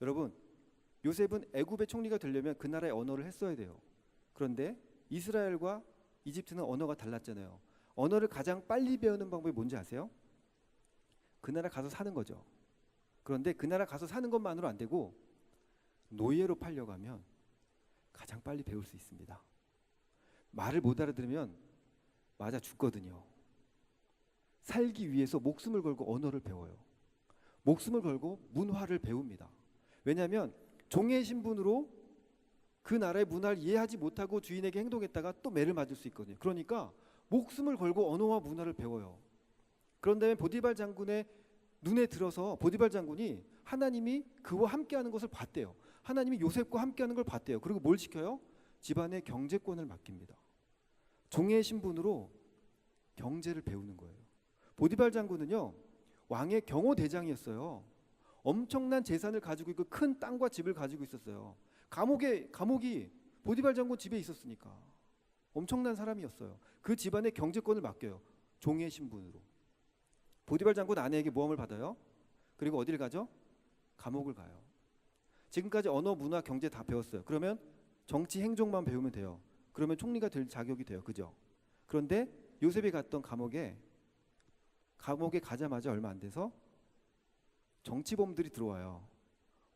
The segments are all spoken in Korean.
여러분 요셉은 애굽의 총리가 되려면 그 나라의 언어를 했어야 돼요. 그런데 이스라엘과 이집트는 언어가 달랐잖아요. 언어를 가장 빨리 배우는 방법이 뭔지 아세요? 그 나라 가서 사는 거죠. 그런데 그 나라 가서 사는 것만으로 안 되고 노예로 팔려가면 가장 빨리 배울 수 있습니다. 말을 못 알아들으면 맞아 죽거든요. 살기 위해서 목숨을 걸고 언어를 배워요. 목숨을 걸고 문화를 배웁니다. 왜냐하면 종의 신분으로 그 나라의 문화를 이해하지 못하고 주인에게 행동했다가 또 매를 맞을 수 있거든요. 그러니까 목숨을 걸고 언어와 문화를 배워요. 그런 다음에 보디발 장군의 눈에 들어서 보디발 장군이 하나님이 그와 함께하는 것을 봤대요. 하나님이 요셉과 함께하는 걸 봤대요. 그리고 뭘 시켜요? 집안의 경제권을 맡깁니다. 종의 신분으로 경제를 배우는 거예요. 보디발 장군은요 왕의 경호 대장이었어요. 엄청난 재산을 가지고 있고 큰 땅과 집을 가지고 있었어요. 감옥에 감옥이 보디발 장군 집에 있었으니까 엄청난 사람이었어요. 그 집안의 경제권을 맡겨요. 종의 신분으로. 보디발 장군 아내에게 모험을 받아요. 그리고 어디를 가죠? 감옥을 가요. 지금까지 언어, 문화, 경제 다 배웠어요. 그러면 정치, 행정만 배우면 돼요. 그러면 총리가 될 자격이 돼요. 그죠? 그런데 요셉이 갔던 감옥에 감옥에 가자마자 얼마 안 돼서 정치범들이 들어와요.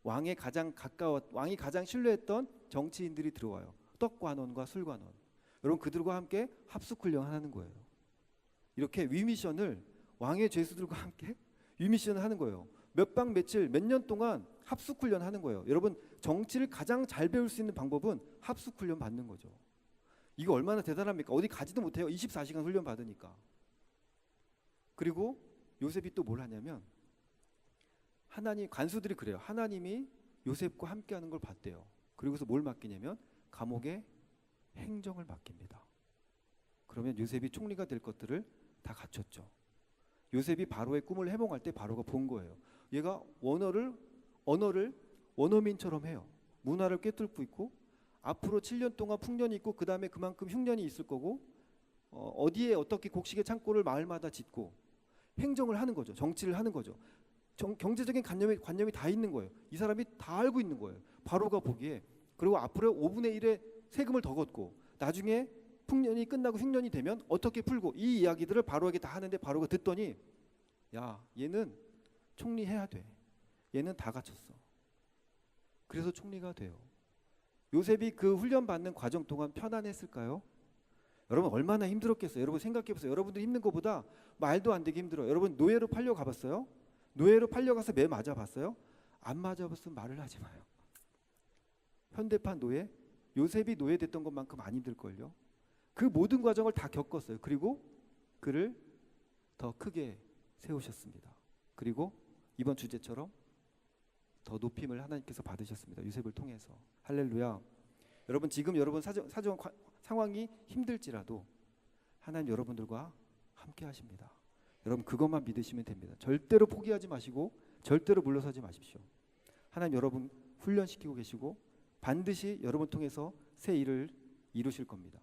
왕에 가장 가까웠 왕이 가장 신뢰했던 정치인들이 들어와요. 떡관원과 술관원. 여러분 그들과 함께 합숙 훈련하는 거예요. 이렇게 위미션을 왕의 죄수들과 함께 위미션을 하는 거예요. 몇 방 며칠 몇 년 동안 합숙 훈련 하는 거예요. 여러분 정치를 가장 잘 배울 수 있는 방법은 합숙 훈련 받는 거죠. 이거 얼마나 대단합니까? 어디 가지도 못해요. 24시간 훈련 받으니까. 그리고 요셉이 또 뭘 하냐면 하나님 관수들이 그래요. 하나님이 요셉과 함께하는 걸 봤대요. 그리고서 뭘 맡기냐면 감옥의 행정을 맡깁니다. 그러면 요셉이 총리가 될 것들을 다 갖췄죠. 요셉이 바로의 꿈을 해몽할 때 바로가 본 거예요. 얘가 원어를 언어를 원어민처럼 해요. 문화를 꿰뚫고 있고 앞으로 7년 동안 풍년이 있고 그 다음에 그만큼 흉년이 있을 거고 어, 어디에 어떻게 곡식의 창고를 마을마다 짓고 행정을 하는 거죠. 정치를 하는 거죠. 정, 경제적인 관념이 관념이 다 있는 거예요. 이 사람이 다 알고 있는 거예요. 바로가 보기에 그리고 앞으로 5분의 1의 세금을 더 걷고 나중에 풍년이 끝나고 흉년이 되면 어떻게 풀고 이 이야기들을 바로에게 다 하는데 바로가 듣더니 야 얘는 총리 해야 돼. 얘는 다 갖췄어. 그래서 총리가 돼요. 요셉이 그 훈련 받는 과정 동안 편안했을까요? 여러분 얼마나 힘들었겠어요. 여러분 생각해 보세요. 여러분들 힘든 것보다 말도 안 되게 힘들어요. 여러분 노예로 팔려 가봤어요? 노예로 팔려 가서 매 맞아 봤어요? 안 맞아 봤으면 말을 하지 마요. 현대판 노예 요셉이 노예됐던 것만큼 안 힘들 걸요. 그 모든 과정을 다 겪었어요. 그리고 그를 더 크게 세우셨습니다. 그리고 이번 주제처럼 더 높임을 하나님께서 받으셨습니다. 요셉을 통해서 할렐루야. 여러분 지금 여러분 사정, 사정 과- 상황이 힘들지라도 하나님 여러분들과 함께 하십니다. 여러분 그것만 믿으시면 됩니다. 절대로 포기하지 마시고 절대로 물러서지 마십시오. 하나님 여러분 훈련시키고 계시고 반드시 여러분 통해서 새 일을 이루실 겁니다.